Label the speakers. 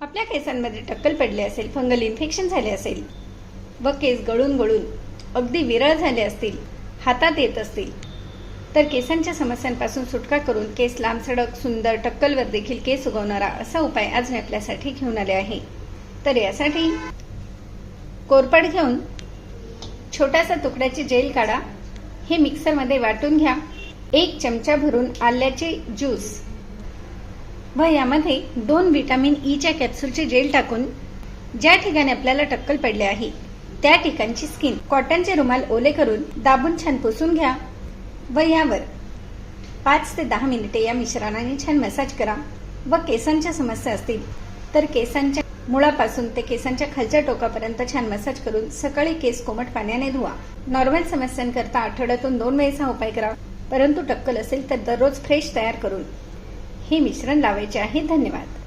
Speaker 1: आपल्या केसांमध्ये टक्कल पडले असेल फंगल इन्फेक्शन झाले असेल व केस गळून गळून अगदी विरळ झाले असतील हातात येत असतील तर केसांच्या समस्यांपासून सुटका करून केस लांबसडक सुंदर टक्कलवर देखील केस उगवणारा असा उपाय आज मी आपल्यासाठी घेऊन आले आहे. तर यासाठी कोरपड घेऊन छोटासा तुकड्याची जेल काढा. हे मिक्सरमध्ये वाटून घ्या. एक चमचा भरून आल्याचे ज्यूस व यामध्ये दोन विटामिन ईच्या e कॅप्सूलचे जेल टाकून ज्या ठिकाणी आपल्याला टक्कल पडले आहे त्या ठिकाणची स्किन कॉटनचे रुमाल ओले करून दाबून छान पुसून घ्या. व यावर पाच ते दहा मिनिटे या मिश्रणाने छान मसाज करा. व केसांच्या समस्या असतील तर केसांच्या मुळापासून ते केसांच्या खालच्या टोकापर्यंत छान मसाज करून सकाळी केस कोमट पाण्याने धुवा. नॉर्मल समस्यांकरता आठवड्यातून दोन वेळेस हा उपाय करा. परंतु टक्कल असेल तर दररोज फ्रेश तयार करून हे मिश्रण लावायचे आहे. धन्यवाद.